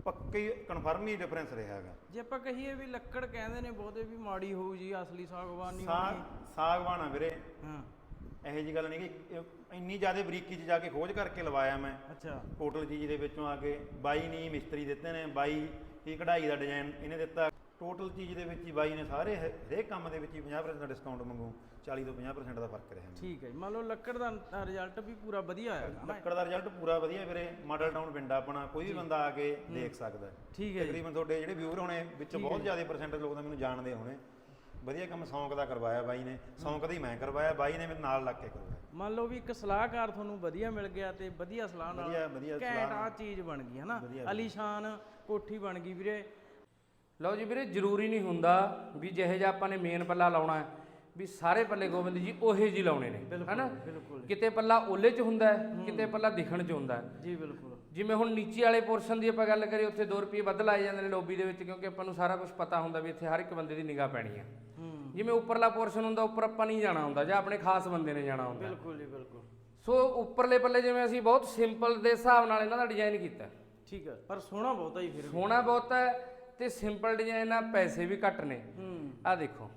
ਪੱਕੀ ਕਨਫਰਮ ਹੀ ਡਿਫਰੈਂਸ ਰਿਹਾ ਹੈਗਾ। ਜੇ ਆਪਾਂ ਕਹੀਏ ਵੀ ਲੱਕੜ ਕਹਿੰਦੇ ਨੇ ਬਹੁਤੇ ਵੀ ਮਾੜੀ ਹੋਊ ਜੀ ਅਸਲੀ ਸਾਗਵਾਨ ਨਹੀਂ ਸਾਗ ਹੋਣੀ। ਸਾਗਵਾਨ ਆ ਵੀਰੇ। ਹਾਂ। ਇਹੋ ਜੀ ਗੱਲ ਨਹੀਂ ਕਿ ਇਹ ਇੰਨੀ ਜ਼ਿਆਦਾ ਬਰੀਕੀ 'ਚ ਜਾ ਕੇ ਖੋਜ ਕਰਕੇ ਲਵਾਇਆ ਮੈਂ। ਅੱਛਾ। ਟੋਟਲ ਚੀਜ਼ ਦੇ ਵਿੱਚੋਂ ਆ ਕੇ ਬਾਈ ਨੇ ਹੀ ਮਿਸਤਰੀ ਦਿੱਤੇ ਨੇ ਬਾਈ ਹੀ ਕਢਾਈ ਦਾ ਡਿਜ਼ਾਈਨ ਇਹਨੇ ਦਿੱਤਾ। ਟੋਟਲ ਚੀਜ਼ ਦੇ ਵਿੱਚ ਹੀ ਬਾਈ ਨੇ ਸਾਰੇ ਹ- ਹਰੇਕ ਕੰਮ ਦੇ ਵਿੱਚ ਹੀ 50% ਦਾ ਡਿਸਕਾਊਂਟ ਮੰਗੂ 40 ਤੋਂ 50% ਦਾ ਫ਼ਰਕ ਰਿਹਾ। ਠੀਕ ਹੈ ਜੀ। ਮੰਨ ਲਓ ਲੱਕੜ ਦਾ ਰਿਜ਼ਲਟ ਵੀ ਪੂਰਾ ਵਧੀਆ ਆਇਆ ਨਾ ਲੱਕੜ ਦਾ ਰਿਜ਼ਲਟ ਪੂਰਾ ਵਧੀਆ ਵੀਰੇ ਮਾਡਲ ਟਾਊਨ ਪਿੰਡ ਆ ਆਪਣਾ ਕੋਈ ਵੀ ਬੰਦਾ ਆ ਕੇ ਦੇਖ ਸਕਦਾ ਹੈ। ਠੀਕ ਹੈ ਜੀ। ਤਕਰੀਬਨ ਤੁਹਾਡੇ ਜਿਹੜੇ ਵਿਊਅਰ ਹੋਣੇ ਵਿੱਚ ਬਹੁਤ ਜ਼ਿਆਦਾ ਪਰਸੈਂਟ ਲੋਕ ਤਾਂ ਮੈਨੂੰ ਜਾਣਦੇ ਹੋਣੇ। ਵਧੀਆ ਕੰਮ ਸੌਂਕ ਦਾ ਕਰਵਾਇਆ ਬਾਈ ਨੇ ਸੌਂਕ ਦਾ ਹੀ ਮੈਂ ਕਰਵਾਇਆ ਬਾਈ ਨੇ ਮੇਰੇ ਨਾਲ ਲੱਗ ਕੇ ਕਰਵਾਇਆ। ਮੰਨ ਲਓ ਵੀ ਇੱਕ ਸਲਾਹਕਾਰ ਤੁਹਾਨੂੰ ਵਧੀਆ ਮਿਲ ਗਿਆ ਤੇ ਵਧੀਆ ਸਲਾਹ ਨਾਲ ਵਧੀਆ ਆ ਚੀਜ਼ ਬਣ ਗਈ ਹਨਾ? ਵਧੀਆ, ਅਲੀਸ਼ਾਨ ਕੋਠੀ ਬਣ ਗਈ ਵੀਰੇ ਲਓ ਜੀ ਵੀਰੇ ਜ਼ਰੂਰੀ ਨਹੀਂ ਹੁੰਦਾ ਵੀ ਜਿਹੇ ਜਿਹਾ ਆਪਾਂ ਨੇ ਮੇਨ ਪੱਲਾ ਲਾਉਣਾ ਹੈ ਵੀ ਸਾਰੇ ਪੱਲੇ ਗੋਬਿੰਦ ਜੀ ਉਹੇ ਜੀ ਲਾਉਣੇ ਨੇ ਹਨਾ? ਕਿਤੇ ਪੱਲਾ ਓਲੇ 'ਚ ਹੁੰਦਾ ਹੈ ਕਿਤੇ ਪੱਲਾ ਦਿਖਣ 'ਚ ਹੁੰਦਾ ਹੈ। ਜੀ ਬਿਲਕੁਲ। ਜਿਵੇਂ ਹੁਣ ਨੀਚੇ ਵਾਲੇ ਪੋਰਸ਼ਨ ਦੀ ਆਪਾਂ ਗੱਲ ਕਰੀਏ ਉੱਥੇ 2 ਰੁਪਏ ਵੱਧ ਲਾਏ ਜਾਂਦੇ ਨੇ ਲੋਬੀ ਦੇ ਵਿੱਚ ਕਿਉਂਕਿ ਆਪਾਂ ਨੂੰ ਸਾਰਾ ਕੁਝ ਪਤਾ ਹੁੰਦਾ ਵੀ ਇੱਥੇ ਹਰ ਇੱਕ ਬੰਦੇ ਦੀ ਨਿਗਾਹ ਪੈਣੀ ਹੂੰ। ਜਿਵੇਂ ਉੱਪਰਲਾ ਪੋਰਸ਼ਨ ਹੁੰਦਾ ਉੱਪਰ ਆਪਾਂ ਨਹੀਂ ਜਾਣਾ ਹੁੰਦਾ ਜਾਂ ਆਪਣੇ ਖਾਸ ਬੰਦੇ ਨੇ ਜਾਣਾ ਹੁੰਦਾ। ਬਿਲਕੁਲ ਜੀ ਬਿਲਕੁਲ। ਸੋ ਉੱਪਰਲੇ ਪੱਲੇ ਜਿਵੇਂ ਅਸੀਂ ਬਹੁਤ ਸਿੰਪਲ ਦੇ ਹਿਸਾਬ ਨਾਲ ਇਹਨਾਂ ਦਾ ਡਿਜ਼ਾਈਨ ਕੀਤਾ। ਠੀਕ ਹੈ ਪਰ ਸੋਹਣਾ ਬਹੁਤਾ ਹੀ ਫਿਰ ਵੀ। ਸੋਹਣਾ ਬਹੁਤ ਹੈ ਤੇ ਸਿੰਪਲ ਡਿਜ਼ਾਈਨ ਆ ਪੈਸੇ ਵੀ ਘੱਟ ਨੇ। ਹੂੰ। ਆ ਦੇਖੋ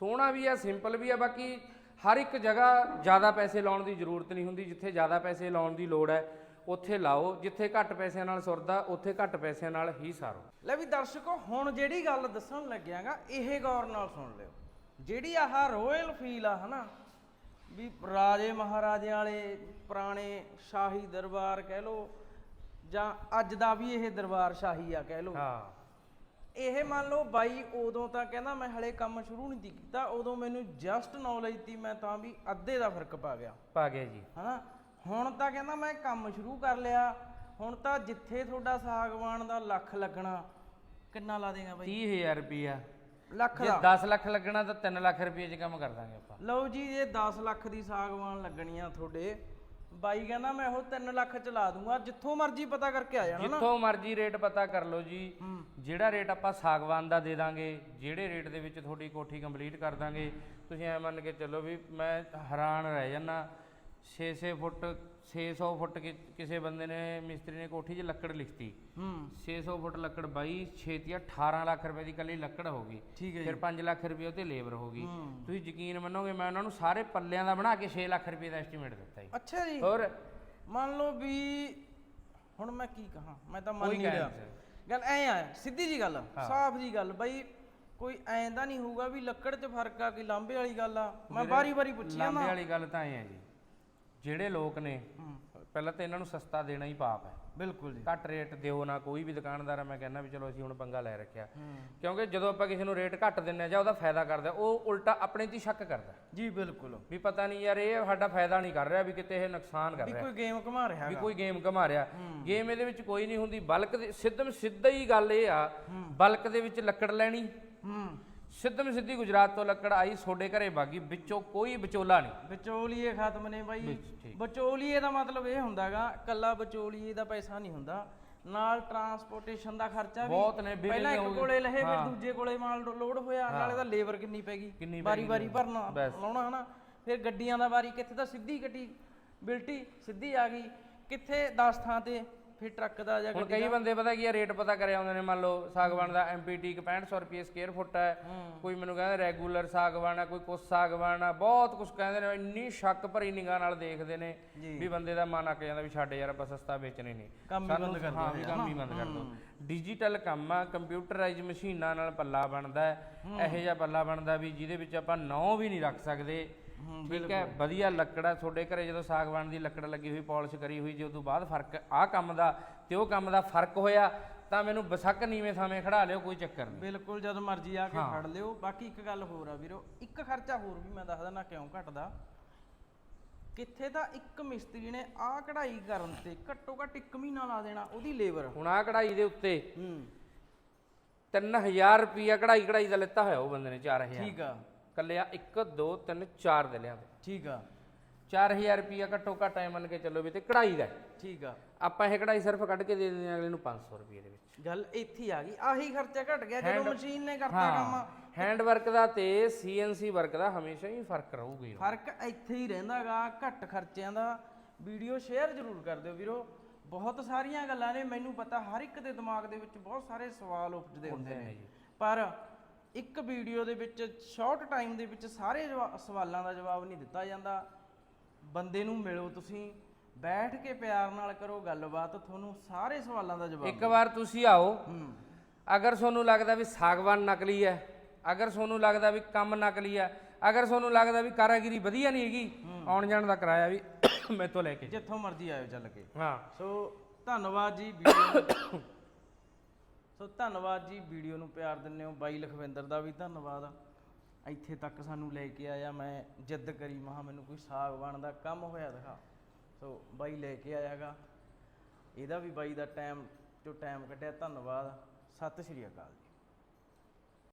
ਸੋਹਣਾ ਵੀ ਆ ਸਿੰਪਲ ਵੀ ਆ ਬਾਕੀ ਹਰ ਇੱਕ ਜਗ੍ਹਾ ਜ਼ਿਆਦਾ ਪੈਸੇ ਲਾਉਣ ਦੀ ਜ਼ਰੂਰਤ ਨਹੀਂ ਹੁੰਦੀ। ਜਿੱਥੇ ਜ਼ਿਆਦਾ ਪੈਸੇ ਲਾਉਣ ਦੀ ਲੋੜ ਹੈ ਉੱਥੇ ਲਾਓ। ਜਿੱਥੇ ਘੱਟ ਪੈਸਿਆਂ ਨਾਲ ਸੁਰਦਾ ਉੱਥੇ ਘੱਟ ਪੈਸਿਆਂ ਨਾਲ ਹੀ ਸਾਰੋ। ਲੈ ਵੀ ਦਰਸ਼ਕੋ ਹੁਣ ਜਿਹੜੀ ਗੱਲ ਦੱਸਣ ਲੱਗਿਆਗਾ ਇਹ ਗੌਰ ਨਾਲ ਸੁਣ ਲਿਓ। ਜਿਹੜੀ ਆਹ ਰੋਇਲ ਫੀਲ ਆ ਹਨਾ ਵੀ ਰਾਜੇ ਮਹਾਰਾਜੇ ਵਾਲੇ ਪੁਰਾਣੇ ਸ਼ਾਹੀ ਦਰਬਾਰ ਕਹਿ ਲੋ ਜਾਂ ਅੱਜ ਦਾ ਵੀ ਇਹ ਦਰਬਾਰ ਸ਼ਾਹੀ ਆ ਕਹਿ ਲੋ ਹਾਂ। ਇਹ ਮੰਨ ਲਓ ਬਾਈ ਉਦੋਂ ਤਾਂ ਕਹਿੰਦਾ ਮੈਂ ਹਲੇ ਕੰਮ ਸ਼ੁਰੂ ਨਹੀਂ ਕੀਤਾ ਉਦੋਂ ਮੈਨੂੰ ਜਸਟ ਨੌਲੇਜ ਤੀ ਮੈਂ ਤਾਂ ਵੀ ਅੱਧੇ ਦਾ ਫ਼ਰਕ ਪਾ ਗਿਆ। ਪਾ ਗਿਆ ਜੀ। ਹਨਾ? ਹੁਣ ਤਾਂ ਕਹਿੰਦਾ ਮੈਂ ਕੰਮ ਸ਼ੁਰੂ ਕਰ ਲਿਆ ਹੁਣ ਤਾਂ ਜਿੱਥੇ ਤੁਹਾਡਾ ਸਾਗਵਾਨ ਦਾ ਲੱਖ ਲੱਗਣਾ ਕਿੰਨਾ ਲਾ ਦੇਗਾ ਬਾਈ? 30000 ਰੁਪਿਆ ਲੱਖ ਜੇ ਦਾ? 10 ਲੱਖ ਲੱਗਣਾ ਤਾਂ 3 ਲੱਖ ਰੁਪਏ 'ਚ ਕੰਮ ਕਰ ਦਾਂਗੇ ਆਪਾਂ। ਲਓ ਜੀ ਇਹ 10 ਲੱਖ ਦੀ ਸਾਗਵਾਨ ਲੱਗਣੀ ਆ ਤੁਹਾਡੇ। ਬਾਈ ਕਹਿੰਦਾ ਮੈਂ ਉਹ 3 ਲੱਖ ਚ ਲਾ ਦੂੰਗਾ ਜਿੱਥੋਂ ਮਰਜ਼ੀ ਪਤਾ ਕਰਕੇ ਆ ਜਾਣਾ ਨਾ। ਜਿੱਥੋਂ ਮਰਜ਼ੀ ਰੇਟ ਪਤਾ ਕਰ ਲਓ ਜੀ। ਜਿਹੜਾ ਰੇਟ ਆਪਾਂ ਸਾਗਵਾਨ ਦਾ ਦੇ ਦਾਂਗੇ ਜਿਹੜੇ ਰੇਟ ਦੇ ਵਿੱਚ ਤੁਹਾਡੀ ਕੋਠੀ ਕੰਪਲੀਟ ਕਰ ਦਾਂਗੇ। ਤੁਸੀਂ ਐ ਮੰਨ ਕੇ ਚੱਲੋ ਵੀ ਮੈਂ ਹੈਰਾਨ ਰਹਿ ਜਾਣਾ 6-6 ਫੁੱਟ 600 ਫੁੱਟ ਕਿ- ਕਿਸੇ ਬੰਦੇ ਨੇ ਮਿਸਤਰੀ ਨੇ ਕੋਠੀ 'ਚ ਲੱਕੜ ਲਿਖਤੀ। ਹੂੰ। 600 ਫੁੱਟ ਲੱਕੜ ਬਾਈ ਛੇਤੀ 18 ਲੱਖ ਰੁਪਏ ਦੀ ਕੱਲੀ ਲੱਕੜ ਹੋ ਗਈ। ਠੀਕ ਹੈ ਫਿਰ 5 ਲੱਖ ਰੁਪਏ ਉਹਤੇ ਲੇਬਰ ਹੋ ਗਈ। ਹੂੰ। ਤੁਸੀਂ ਯਕੀਨ ਮੰਨੋਗੇ ਮੈਂ ਉਹਨਾਂ ਨੂੰ ਸਾਰੇ ਪੱਲਿਆਂ ਦਾ ਬਣਾ ਕੇ 6 ਲੱਖ ਰੁਪਏ ਦਾ ਐਸਟੀਮੇਟ ਦਿੱਤਾ ਜੀ। ਅੱਛਾ ਜੀ। ਹੋਰ? ਮੰਨ ਲਓ ਵੀ ਹੁਣ ਮੈਂ ਕੀ ਕਹਾਂ? ਮੈਂ ਤਾਂ ਮੰਨ ਕੋਈ ਨਹੀਂ ਰਿਹਾ। ਗੱਲ ਐ ਆ ਸਿੱਧੀ ਜੀ ਗੱਲ ਸਾਫ਼ ਜੀ ਗੱਲ। ਬਾਈ ਕੋਈ ਐਂ ਤਾਂ ਨਹੀਂ ਹੋਊਗਾ ਵੀ ਲੱਕੜ 'ਚ ਫ਼ਰਕ ਆ ਕਿ ਲਾਂਬੇ ਵਾਲੀ ਗੱਲ ਆ? ਮੈਂ ਵਾਰੀ ਵਾਰੀ ਪੁੱਛੀ ਆ ਲਾਂਬੇ ਨਾ ਵਾਲੀ ਗੱਲ ਤਾਂ ਐ ਹੈ ਜੀ। ਜਿਹੜੇ ਲੋਕ ਨੇ ਪਹਿਲਾਂ ਤਾਂ ਇਹਨਾਂ ਨੂੰ ਸਸਤਾ ਦੇਣਾ ਹੀ ਪਾਪ ਹੈ। ਬਿਲਕੁਲ ਜੀ। ਘੱਟ ਰੇਟ ਦਿਓ ਨਾ ਕੋਈ ਵੀ ਦੁਕਾਨਦਾਰ ਮੈਂ ਕਹਿੰਦਾ ਵੀ ਚਲੋ ਅਸੀਂ ਹੁਣ ਪੰਗਾ ਲੈ ਰੱਖਿਆ। ਕਿਉਂਕਿ ਜਦੋਂ ਆਪਾਂ ਕਿਸੇ ਨੂੰ ਰੇਟ ਘੱਟ ਦਿੰਨੇ ਆ ਜਾਂ ਉਹਦਾ ਫਾਇਦਾ ਕਰਦਾ ਉਹ ਉਲਟਾ ਆਪਣੇ 'ਚ ਹੀ ਸ਼ੱਕ ਕਰਦਾ। ਜੀ ਬਿਲਕੁਲ। ਵੀ ਪਤਾ ਨਹੀਂ ਯਾਰ ਇਹ ਸਾਡਾ ਫਾਇਦਾ ਨਹੀਂ ਕਰ ਰਿਹਾ ਵੀ ਕਿਤੇ ਇਹ ਨੁਕਸਾਨ ਕਰ ਵੀ ਰਿਹਾ। ਕੋਈ ਗੇਮ ਘੁਮਾ ਰਿਹਾ ਵੀ ਕੋਈ ਗੇਮ ਘਮਾ ਰਿਹਾ। ਗੇਮ ਇਹਦੇ ਵਿੱਚ ਕੋਈ ਨਹੀਂ ਹੁੰਦੀ ਬਲਕ ਸਿੱਧਮ ਸਿੱਧਾ ਹੀ ਗੱਲ ਇਹ ਆ ਬਲਕ ਦੇ ਵਿੱਚ ਲੱਕੜ ਲੈਣੀ। ਹੂੰ। ਸਿੱਧਮ ਸਿੱਧੀ ਗੁਜਰਾਤ ਤੋਂ ਲੱਕੜ ਆਈ ਤੁਹਾਡੇ ਘਰੇ ਬਾਗੀ ਵਿੱਚੋਂ ਕੋਈ ਵਿਚੋਲਾ ਨਹੀਂ ਵਿਚੋਲੀਏ ਖਤਮ ਨੇ ਬਾਈ ਵਿੱਚ, ਠੀਕ। ਵਿਚੋਲੀਏ ਦਾ ਮਤਲਬ ਇਹ ਹੁੰਦਾਗਾ ਕੱਲਾ ਵਿਚੋਲੀਏ ਦਾ ਪੈਸਾ ਨਹੀਂ ਹੁੰਦਾ ਨਾਲ ਟਰਾਂਸਪੋਰਟੇਸ਼ਨ ਦਾ ਖਰਚਾ ਵੀ ਬਹੁਤ ਨੇ, ਪਹਿਲਾਂ ਇੱਕ। ਕੋਲੇ ਲਹੇ ਫਿਰ ਹਾਂ। ਦੂਜੇ ਕੋਲੇ ਮਾਲ ਲੋਡ ਹੋਇਆ ਨਾਲੇ ਤਾਂ ਲੇਬਰ ਕਿੰਨੀ ਪੈ ਗਈ ਕਿੰਨੀ ਪੈ ਵਾਰੀ ਗਈ ਵਾਰੀ ਭਰਨਾ ਬਸ। ਲਾਉਣਾ ਹਨਾ ਫਿਰ ਗੱਡੀਆਂ ਦਾ ਵਾਰੀ ਕਿੱਥੇ ਤਾਂ ਸਿੱਧੀ ਗੱਡੀ ਬਿਲਟੀ ਸਿੱਧੀ ਆ ਗਈ ਕਿੱਥੇ 10 ਥਾਂ ਤੇ ਫਿਰ ਟਰੱਕ ਦਾ ਜਾਂ ਹੁਣ ਗੱਡੀ ਕਈ ਬੰਦੇ ਪਤਾ ਕੀ ਆ ਰੇਟ ਪਤਾ ਕਰੇ ਆਉਂਦੇ ਨੇ ਮੰਨ ਲਓ ਸਾਗਵਾਨ ਦਾ ਐਮਪੀਟੀ 6500 ਰੁਪਏ ਸਕੁਅਰ ਫੁੱਟ ਹੈ। ਕੋਈ ਮੈਨੂੰ ਕਹਿੰਦਾ ਰੈਗੂਲਰ ਸਾਗਵਾਨ ਹੈ ਕੋਈ ਕੁਸ ਸਾਗਵਾਨ ਹੈ ਬਹੁਤ ਕੁਝ ਕਹਿੰਦੇ ਨੇ ਇੰਨੀ ਸ਼ੱਕ ਭਰੀ ਨਿਗਾਹ ਨਾਲ ਦੇਖਦੇ ਨੇ ਵੀ ਬੰਦੇ ਦਾ ਮਨ ਅੱਕ ਜਾਂਦਾ ਵੀ ਛੱਡ ਯਾਰ ਆਪਾਂ ਸਸਤਾ ਵੇਚਣੇ ਨਹੀਂ। ਕੰਮ ਹੀ ਬੰਦ ਕਰ ਹਾਂ ਵੀ ਕੰਮ ਹੀ ਬੰਦ ਕਰ ਦੋ ਡਿਜੀਟਲ ਕੰਮ ਆ ਕੰਪਿਊਟਰਾਈਜ਼ ਮਸ਼ੀਨਾਂ ਨਾਲ ਪੱਲਾ ਬਣਦਾ। ਹੈ। ਇਹੋ ਜਿਹਾ ਪੱਲਾ ਬਣਦਾ ਵੀ ਜਿਹਦੇ ਵਿੱਚ ਆਪਾਂ ਨੌ ਵੀ ਨਹੀਂ ਰੱਖ ਸਕਦੇ। ਠੀਕ ਹੈ ਵਧੀਆ ਲੱਕੜਾ ਤੁਹਾਡੇ ਘਰੇ ਜਦੋਂ ਸਾਗਵਾਨ ਦੀ ਲੱਕੜ ਲੱਗੀ ਹੋਈ ਪਾਲਿਸ਼ ਕਰੀ ਹੋਈ ਜੇ ਉਦੋਂ ਬਾਅਦ ਫ਼ਰਕ ਆਹ ਕੰਮ ਦਾ ਤੇ ਉਹ ਕੰਮ ਦਾ ਫ਼ਰਕ ਹੋਇਆ ਤਾਂ ਮੈਨੂੰ ਬਸਕ ਨੀਵੇਂ ਥਾਵੇਂ ਖੜਾ ਲਿਓ ਕੋਈ ਚੱਕਰ ਨਹੀਂ। ਬਿਲਕੁਲ ਜਦ ਮਰਜ਼ੀ ਆ ਕੇ ਫੜ ਲਿਓ। ਬਾਕੀ ਇੱਕ ਗੱਲ ਹੋਰ ਆ ਵੀਰੋ ਇੱਕ ਖਰਚਾ ਹੋਰ ਵੀ ਮੈਂ ਦੱਸ ਦਿੰਦਾ ਕਿਉਂ ਘਟਦਾ। ਕਿੱਥੇ ਤਾਂ ਇੱਕ ਮਿਸਤਰੀ ਨੇ ਆਹ ਕਢਾਈ ਕਰਨ ਤੇ ਘੱਟੋ ਘੱਟ 1 ਮਹੀਨਾ ਲਾ ਦੇਣਾ ਉਹਦੀ ਲੇਬਰ। ਹੁਣ ਆਹ ਕਢਾਈ ਦੇ ਉੱਤੇ ਹੂੰ। 3000 ਰੁਪਿਆ ਕਢਾਈ ਕਢਾਈ ਦਾ ਲੈਤਾ ਹੋਇਆ ਉਹ ਬੰਦੇ ਨੇ 4000 ਠੀਕ ਆ। ਕੱਲਿਆ 1 2 3 4 ਦੇ ਲਿਆ ਠੀਕ ਆ। 4000 ਰੁਪਿਆ ਘੱਟੋ ਘੱਟ ਐ ਮੰਨ ਕੇ ਚੱਲੋ ਵੀ ਤੇ ਕਢਾਈ ਦਾ। ਹੈ। ਠੀਕ ਆ। ਆਪਾਂ ਇਹ ਕਢਾਈ ਸਿਰਫ ਕੱਢ ਕੇ ਦੇ ਦਿੰਦੇ ਹਾਂ ਅਗਲੇ ਨੂੰ 500 ਰੁਪਏ ਦੇ ਵਿੱਚ। ਗੱਲ ਇੱਥੇ ਹੀ ਆ ਗਈ। ਆਹੀ ਖਰਚਾ ਘਟ ਗਿਆ ਜਦੋਂ ਮਸ਼ੀਨ ਨੇ ਕਰਤਾ ਕੰਮ। ਹੈਂਡ ਵਰਕ ਦਾ ਤੇ ਸੀਐਨਸੀ ਵਰਕ ਦਾ ਹਮੇਸ਼ਾ ਹੀ ਫ਼ਰਕ ਰਹੂਗਾ ਹੀ। ਫ਼ਰਕ ਇੱਥੇ ਹੀ ਰਹਿੰਦਾਗਾ ਘੱਟ ਖਰਚਿਆਂ ਦਾ। ਵੀਡੀਓ ਸ਼ੇਅਰ ਜ਼ਰੂਰ ਕਰ ਦਿਓ ਵੀਰੋ। ਬਹੁਤ ਸਾਰੀਆਂ ਗੱਲਾਂ ਨੇ ਮੈਨੂੰ ਪਤਾ ਹਰ ਇੱਕ ਦੇ ਦਿਮਾਗ ਦੇ ਵਿੱਚ ਬਹੁਤ ਸਾਰੇ ਸਵਾਲ ਉੱਠਦੇ ਹੁੰਦੇ ਨੇ। ਪਰ ਇੱਕ ਵੀਡੀਓ ਦੇ ਵਿੱਚ ਸ਼ਾਰਟ ਟਾਈਮ ਦੇ ਵਿੱਚ ਸਾਰੇ ਸਵਾਲਾਂ ਦਾ ਜਵਾਬ ਨਹੀਂ ਦਿੱਤਾ ਜਾਂਦਾ। ਬੰਦੇ ਨੂੰ ਮਿਲੋ ਤੁਸੀਂ ਬੈਠ ਕੇ ਪਿਆਰ ਨਾਲ ਕਰੋ ਗੱਲਬਾਤ ਤੁਹਾਨੂੰ ਸਾਰੇ ਸਵਾਲਾਂ ਦਾ ਜਵਾਬ ਇੱਕ ਵਾਰ ਤੁਸੀਂ ਆਓ। ਅਗਰ ਤੁਹਾਨੂੰ ਲੱਗਦਾ ਵੀ ਸਾਗਵਾਨ ਨਕਲੀ ਹੈ ਅਗਰ ਤੁਹਾਨੂੰ ਲੱਗਦਾ ਵੀ ਕੰਮ ਨਕਲੀ ਹੈ ਅਗਰ ਤੁਹਾਨੂੰ ਲੱਗਦਾ ਵੀ ਕਾਰਾਗਰੀ ਵਧੀਆ ਨਹੀਂ ਹੈਗੀ ਆਉਣ ਜਾਣ ਦਾ ਕਿਰਾਇਆ ਵੀ ਮੈਥੋਂ ਲੈ ਕੇ। ਜਿੱਥੋਂ ਮਰਜ਼ੀ ਆਇਓ ਚੱਲ ਕੇ। ਹਾਂ। ਸੋ ਧੰਨਵਾਦ ਜੀ ਵੀਡੀਓ ਸੋ ਧੰਨਵਾਦ ਜੀ ਵੀਡੀਓ ਨੂੰ ਪਿਆਰ ਦਿੰਦੇ ਹੋ। ਬਾਈ ਲਖਵਿੰਦਰ ਦਾ ਵੀ ਧੰਨਵਾਦ। ਇੱਥੇ ਤੱਕ ਸਾਨੂੰ ਲੈ ਕੇ ਆਇਆ ਮੈਂ। ਜਿੱਦ ਕਰੀ, ਮਹਾ ਮੈਨੂੰ ਕੋਈ ਸਾਗਵਾਨ ਦਾ ਕੰਮ ਹੋਇਆ ਦਿਖਾ। ਸੋ ਬਾਈ ਲੈ ਕੇ ਆਇਆਗਾ। ਇਹਦਾ ਵੀ ਬਾਈ ਦਾ ਟਾਈਮ 'ਚੋਂ ਟਾਈਮ ਕੱਢਿਆ। ਧੰਨਵਾਦ। ਸਤਿ ਸ਼੍ਰੀ ਅਕਾਲ ਜੀ।